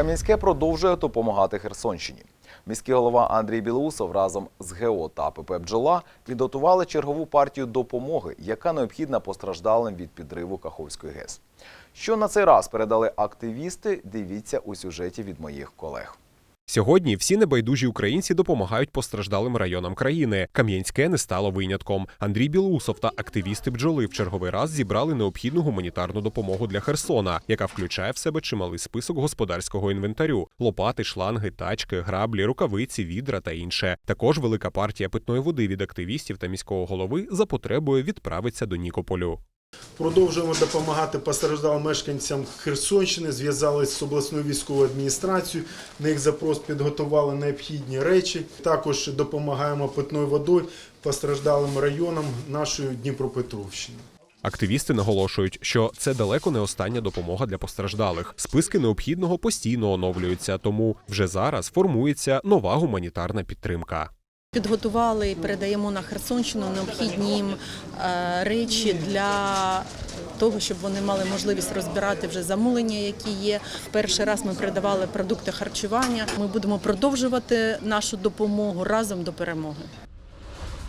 Кам'янське продовжує допомагати Херсонщині. Міський голова Андрій Білоусов разом з ГО та ПП «Бджола» підготували чергову партію допомоги, яка необхідна постраждалим від підриву Каховської ГЕС. Що на цей раз передали активісти, дивіться у сюжеті від моїх колег. Сьогодні всі небайдужі українці допомагають постраждалим районам країни. Кам'янське не стало винятком. Андрій Білоусов та активісти бджоли в черговий раз зібрали необхідну гуманітарну допомогу для Херсона, яка включає в себе чималий список господарського інвентарю: лопати, шланги, тачки, граблі, рукавиці, відра та інше. Також велика партія питної води від активістів та міського голови за потребою відправиться до Нікополю. Продовжуємо допомагати постраждалим мешканцям Херсонщини. Зв'язалися з обласною військовою адміністрацією. На їх запрос підготували необхідні речі. Також допомагаємо питною водою постраждалим районам нашої Дніпропетровщини. Активісти наголошують, що це далеко не остання допомога для постраждалих. Списки необхідного постійно оновлюються, тому вже зараз формується нова гуманітарна підтримка. Підготували і передаємо на Херсонщину необхідні е, речі для того, щоб вони мали можливість розбирати вже замовлення, які є. Перший раз ми передавали продукти харчування. Ми будемо продовжувати нашу допомогу разом до перемоги.